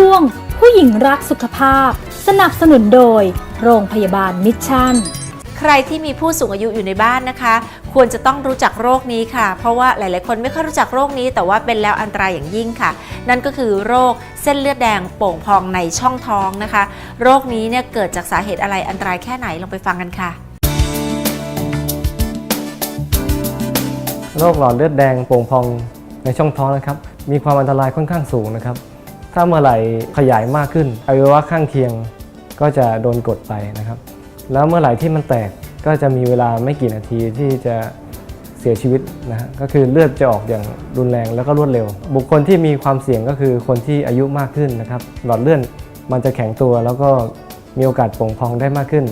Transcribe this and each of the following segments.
ช่วง ผู้หญิงรักสุขภาพ สนับสนุนโดย โรงพยาบาลมิชชั่น ใครที่มีผู้สูงอายุอยู่ในบ้านนะคะ ควรจะต้องรู้จักโรคนี้ค่ะ เพราะว่าหลาย ๆ คนไม่ค่อยรู้จักโรคนี้ แต่ว่าเป็นแล้วอันตรายอย่างยิ่งค่ะ นั่นก็คือโรคเส้นเลือดแดงโป่งพองในช่องท้องนะคะ โรคนี้เนี่ยเกิดจากสาเหตุอะไรอันตรายแค่ไหนลองไปฟังกันค่ะ โรคหลอดเลือดแดงโป่งพองในช่องท้องนะครับ มีความอันตรายค่อนข้างสูงนะครับ ถ้าเมื่อไหร่ขยายมากขึ้นอวัยวะข้างเคียงก็จะโดนกดไปนะครับ แล้วเมื่อไหร่ที่มันแตกก็จะมีเวลาไม่กี่นาทีที่จะเสียชีวิตนะฮะก็คือเลือดจะออกอย่างรุนแรงแล้วก็รวดเร็ว บุคคลที่มีความเสี่ยงก็คือคนที่อายุมากขึ้นนะครับ หลอดเลือดมันจะแข็งตัวแล้วก็มีโอกาสโป่งพองได้มากขึ้น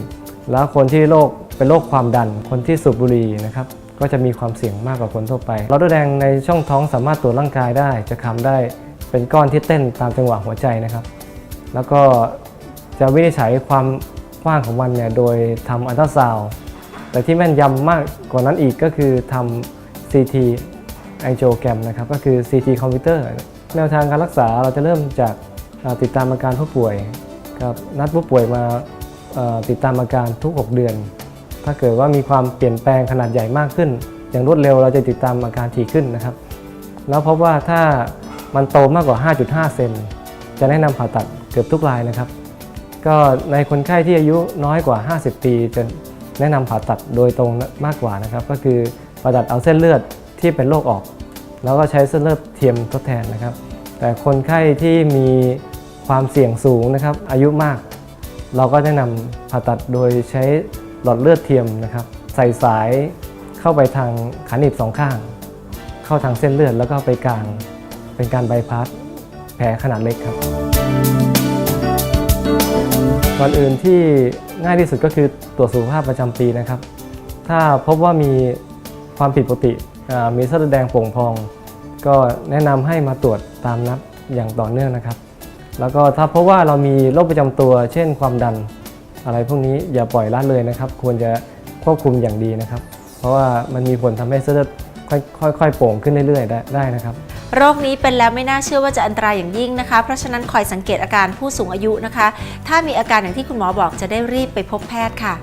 แล้วคนที่โรคเป็นโรคความดัน คนที่สูบบุหรี่นะครับก็จะมีความเสี่ยงมากกว่าคนทั่วไปหลอดเลือดแดงในช่องท้องสามารถตรวจร่างกายได้ จะคำได้ เป็นก้อนที่เต้นตามจังหวะหัวใจนะครับ แล้วก็จะวินิจฉัยความกว้างของมันเนี่ยโดยทำอัลตราซาวด์แต่ที่แม่นยำมากกว่านั้นอีกก็คือทำ CT ไอโจแกรมนะครับก็คือ CT คอมพิวเตอร์แนวทางการรักษาเราจะเริ่มจากติดตามอาการผู้ป่วยครับนัดผู้ป่วยมาติดตามอาการทุก 6 เดือน ถ้าเกิดว่ามีความเปลี่ยนแปลงขนาดใหญ่มากขึ้น อย่างรวดเร็วเราจะติดตามอาการถี่ขึ้นนะครับ แล้วพบว่าถ้า มันโตมากกว่า 5.5 เซนจะแนะนำผ่าตัดเกือบทุกรายนะครับ ก็ในคนไข้ที่อายุน้อยกว่า 50 ปีจะแนะนำผ่าตัดโดยตรงมากกว่านะครับ ก็คือผ่าตัดเอาเส้นเลือดที่เป็นโรคออก แล้วก็ใช้เส้นเลือดเทียมทดแทนนะครับ แต่คนไข้ที่มีความเสี่ยงสูงนะครับ อายุมาก เราก็แนะนำผ่าตัดโดยใช้หลอดเลือดเทียมนะครับ ใส่สายเข้าไปทางขาหนีบสองข้าง เข้าทางเส้นเลือดแล้วก็ไปกลาง เป็นการไบพาสแผลขนาดเล็กครับ ก่อนอื่นที่ง่ายที่สุดก็คือตรวจสุขภาพประจำปีนะครับ ถ้าพบว่ามีความผิดปกติมีเส้นแดงโป่งพอง ก็แนะนำให้มาตรวจตามนัดอย่างต่อเนื่องนะครับ แล้วก็ถ้าพบว่าเรามีโรคประจำตัว เช่นความดันอะไรพวกนี้อย่าปล่อยละเลยนะครับ ควรจะควบคุมอย่างดีนะครับ ราะว่ามันมีผลทำให้เส้นเลือดค่อยๆโป่งขึ้นเรื่อยๆ ได้นะครับ โรคนี้เป็นแล้วไม่น่าเชื่อว่าจะอันตรายอย่างยิ่งนะคะ เพราะฉะนั้นคอยสังเกตอาการผู้สูงอายุนะคะ ถ้ามีอาการอย่างที่คุณหมอบอกจะได้รีบไปพบแพทย์ค่ะ